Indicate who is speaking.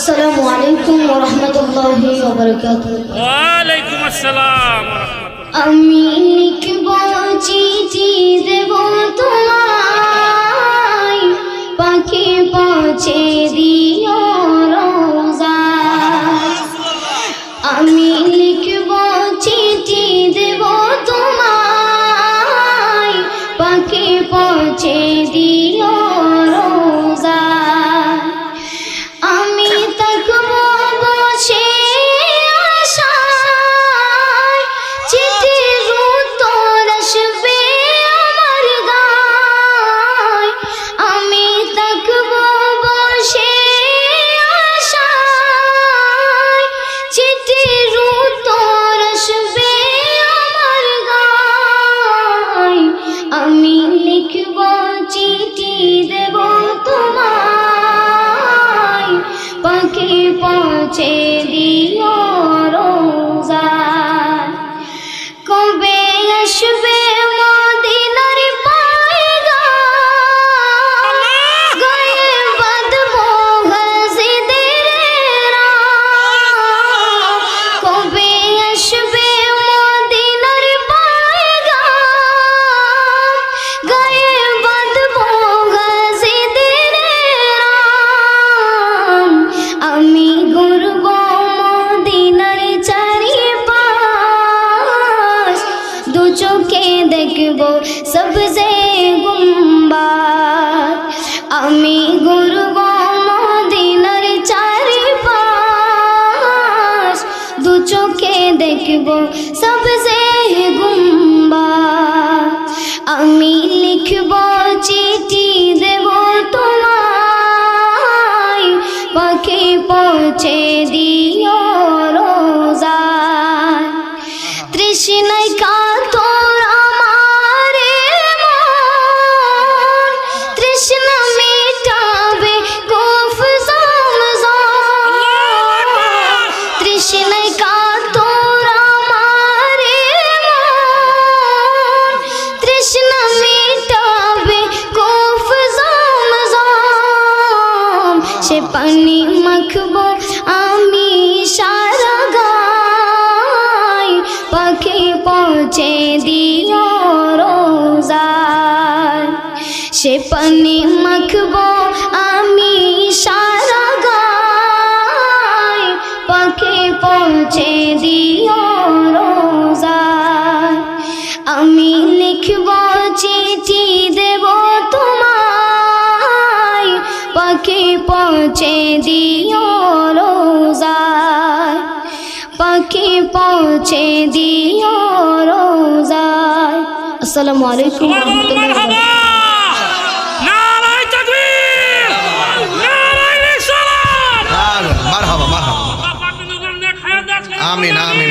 Speaker 1: আসসালামু আলাইকুম রহমতুল্লাহি
Speaker 2: ওয়া।
Speaker 1: আমি লিখব চিঠি দেব তোমায় পাখি পৌঁছে দিও পৌঁছে দেখব সবজে গুম্বাদ আমি ঘুরব মদিনার চারিপাশ দু চোখে দেখব সবজে গুম্বাদ আমি লিখব চিঠি দেব তোমায় পাখি পৌঁছে দিও রোজায়। তৃষ্ণায় সে পানি মাখব, আমি সারা গায় পাখি পৌঁছে দিও রোজার সে পানি মাখব, আমি সারা গায় পাখি পৌঁছে দিও পৌঁছে দিও রোজায়। পাখি পৌঁছে দিও রোজায়। আসসালামু আলাইকুম রহমতুল্লাহ
Speaker 3: আমিন আমিন